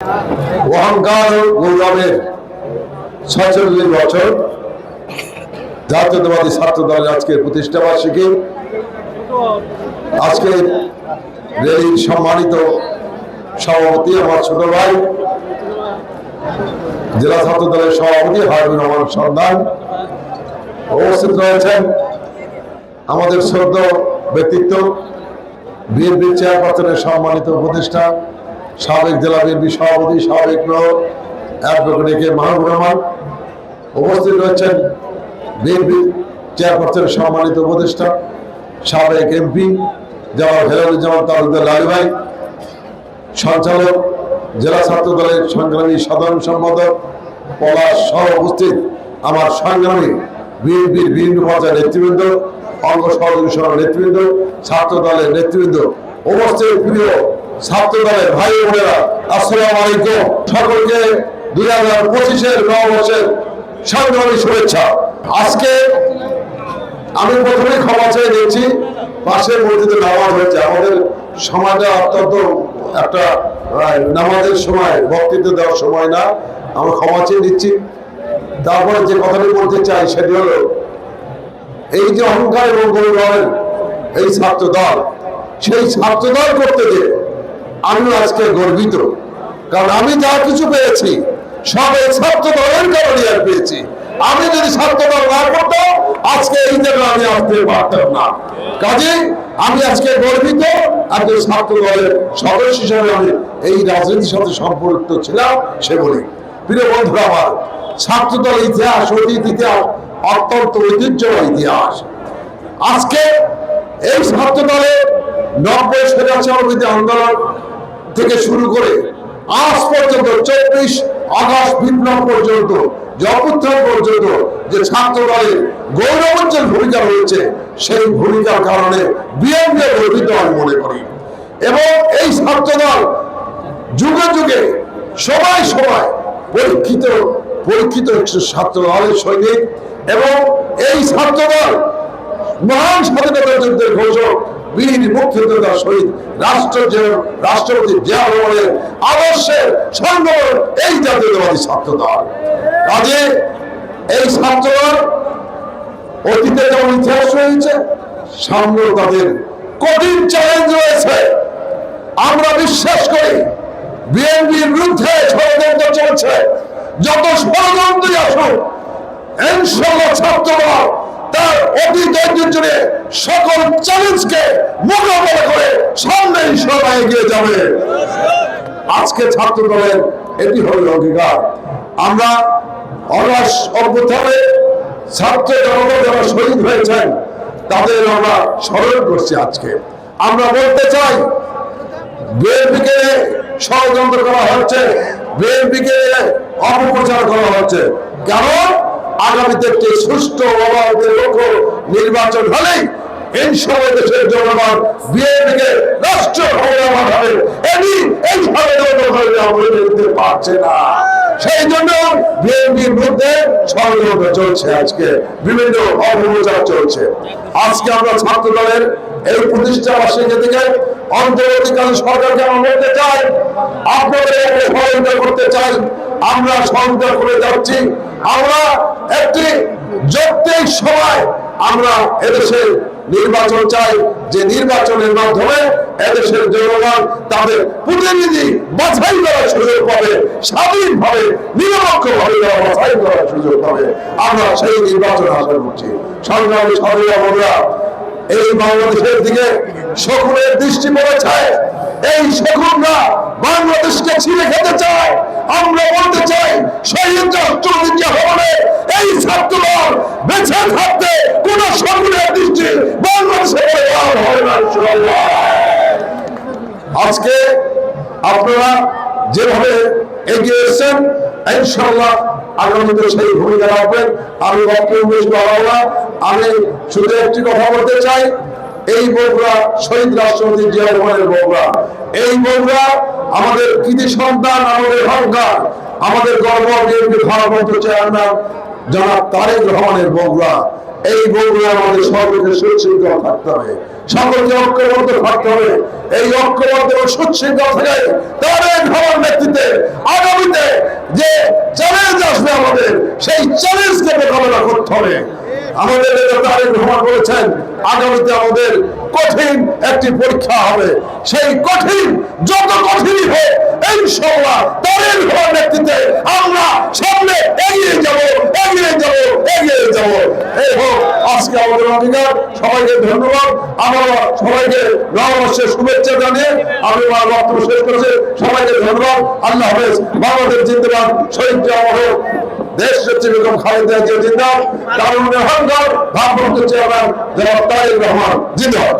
অহংকার গৌরবের ছচল্লিশ বছর জাতীয়তাবাদী ছাত্র দলের আজকে প্রতিষ্ঠা বার্ষিকী। আজকে রেলির সম্মানিত সভাপতি আমার ছোট ভাই, জেলা ছাত্র দলের সভাপতি হারুন রহমান সন্ধান উপস্থিত রয়েছেন। আমাদের শ্রদ্ধ ব্যক্তিত্ব বিএনপি চেয়ারপারসনের সম্মানিত উপদেষ্টা সাবেক জেলা বিএনপি সভাপতি, সাবেক মেয়র অ্যাডভোকেট মাহবুব রহমান উপস্থিত রয়েছেন বিএনপি চেয়ারপারসনের সম্মানিত উপদেষ্টা, সাবেক এমপি জনাব হেলালুজ্জামান তালুকদার লালু ভাই, সঞ্চালক জেলা ছাত্র দলের সংগ্রামী সাধারণ সম্পাদক পলাশ সহ উপস্থিত আমার সংগ্রামী বিএনপির বিভিন্ন পর্যায়ের নেতৃবৃন্দ, অঙ্গ সহযোগী সহ নেতৃবৃন্দ, ছাত্র দলের নেতৃবৃন্দ উপস্থিত। প্রিয় ছাত্র দলের ভাই বোনেরা, আসসালাম আলাইকুম। সকলকে দুই হাজার পঁচিশের নববর্ষের সংগ্রামী শুভেচ্ছা। আজকে আমি প্রথমে ক্ষমা চেয়ে নিচ্ছি পাশের মসজিদে নামাজ হয়েছে। আমাদের সময়টা অত্যন্ত একটা নামাজের সময় বক্তৃতা দেওয়ার সময় না। আমরা ক্ষমা চেয়ে নিচ্ছি। তারপরে যে কথাটি বলতে চাই সেটি হলো, এই যে অহংকার এবং গৌরবের এই ছাত্র দল সেই ছাত্র দল করতে যে আমি আজকে গর্বিত। কারণ আমি যা কিছু পেয়েছি, সব এই ছাত্র দলের কারণে আর পেয়েছি। আমি যদি ছাত্র দল না করতাম, আজকে এই জায়গায় আমি আসতে পারতাম না। কাজে আমি আজকে গর্বিত একজন ছাত্র দলের সদস্য হিসাবে আমি এই রাজনীতির সাথে সম্পৃক্ত ছিলাম, সে বলি। প্রিয় বন্ধুরা আমার, ছাত্র দল ইতিহাস, অতীত ইতিহাস, অত্যন্ত ঐতিহ্যময় ইতিহাস। আজকে এই ছাত্র দলে নব্বই স্বেচ্ছাসেবী আন্দোলন থেকে শুরু করে আজ পর্যন্ত চব্বিশ আগস্ট বিপ্লব পর্যন্ত জগত্থান পর্যন্ত যে ছাত্র দলের গৌরবোজ্জ্বল ভূমিকা রয়েছে, সেই ভূমিকার কারণে বিএনপি গর্বিত আমি মনে করি। এবং এই ছাত্র দল যুগে যুগে, সবাই সময় পরীক্ষিত পরীক্ষিত ছাত্র দলের সৈনিক এবং এই ছাত্র দল মহান স্বাধীনতা যুদ্ধের ঘোষক বীর মুক্তিযোদ্ধা শহীদ রাষ্ট্র রাষ্ট্রপতি আদর্শের এই জাতীয়তাবাদী কাজে এই অতীতে যেমন ইতিহাস রয়েছে তাদের কঠিন চ্যালেঞ্জ রয়েছে। আমরা বিশ্বাস করি বিএনপির বিরুদ্ধে ষড়যন্ত্র চলছে। যত ষড়যন্ত্রই আসুক ছাত্রদল তার অতীত ঐতিহ্য নিয়ে সকল চ্যালেঞ্জকে মোকাবেলা করে ইনশাল্লাহ এগিয়ে যাবে। আজকে ছাত্র দলের এটি হল অঙ্গীকার। আমরা অনাস অভ্যুত্থানে ছাত্র জনতা যারা শহীদ হয়েছেন, তাদের আমরা স্মরণ করছি আজকে। আমরা বলতে চাই, বিএনপিকে ষড়যন্ত্র করা হচ্ছে, বিএনপিকে অপপ্রচার করা হচ্ছে। কারণ আগামীতে একটি সুষ্ঠু লক্ষ্য নির্বাচন হলেই ষড়যন্ত্র চলছে আজকে। চলছে। আজকে আমরা এই থেকে অন্তর্বর্তীকালীন সরকারকে আমরা বলতে চাই, আপনাদের করতে চাই। আমরা সহযোগিতা করে যাচ্ছি। আমরা একটি যৌক্তিক সময় আমরা এদেশে নির্বাচন চাই। যে নির্বাচনের মাধ্যমে এদেশের জনগণ তাদের প্রতিনিধি বাছাই করার সুযোগ পাবে, স্বাধীনভাবে নিরপেক্ষ ভাবে তারা বাছাই করার সুযোগ পাবে। আমরা সেই নির্বাচন আশা করছি সংগ্রামী সরকার বন্ধুরা এই বাংলাদেশের দিকে শকুনের দৃষ্টি পড়েছে। এই শকুনরা বাংলাদেশকে ছিঁড়ে খেতে চায় আমরা বলতে চাই এই ছাত্রদল থাকতে কোন দৃষ্টি বাংলাদেশে হবে না। আজকে আপনারা যেভাবে এগিয়ে এসেছেন আগামীতে সেই ভূমিকা রাখবেন আমি বক্তব্য। আমি শুধু একটি কথা বলতে চাই এই বগুড়া শহীদ রাষ্ট্রপতি জিয়া রহমানের বগুড়া। এই বগুড়া আমাদের কৃতি সন্তান, আমাদের অহংকার আমাদের গর্ব ভারপ্রাপ্ত চেয়ারম্যান জনাব তারেক রহমানের বগুড়া। এই বন্ধুরা আমাদের সকলকে সুশৃঙ্খল থাকতে হবে। সকলকে ঐক্যবদ্ধ থাকতে হবে। এই ঐক্যবদ্ধ ও সুশৃঙ্খল থেকে তাদের ধর্ম নেতৃত্বে আগামীতে যে চ্যালেঞ্জ আসবে আমাদের, সেই চ্যালেঞ্জকে মোকাবেলা করতে হবে। আমাদের কঠিন একটি পরীক্ষা হবে। সেই কঠিন, যত কঠিনই হোক সময় তারেক রহমান নেতৃত্বে আমরা সামনে এগিয়ে যাব এগিয়ে যাব এগিয়ে যাব। এই হোক, আজকে আমাদের অঙ্গীকার, সবাইকে ধন্যবাদ। আমরা সবাইকে নববর্ষের শুভেচ্ছা জানিয়ে আমি আমার বক্তব্য শেষ করেছি। সবাইকে ধন্যবাদ। আল্লাহ হাফেজ। বাংলাদেশ জিন্দাবাদ। শহীদ জওয়ান দেশ হচ্ছে বেগম খালেদা জিয়া জিন্দাবাদ কারণ অহংকার ভাবমন্ত্রী চেয়ারম্যান জনাব তারেক রহমান জিন্দাবাদ।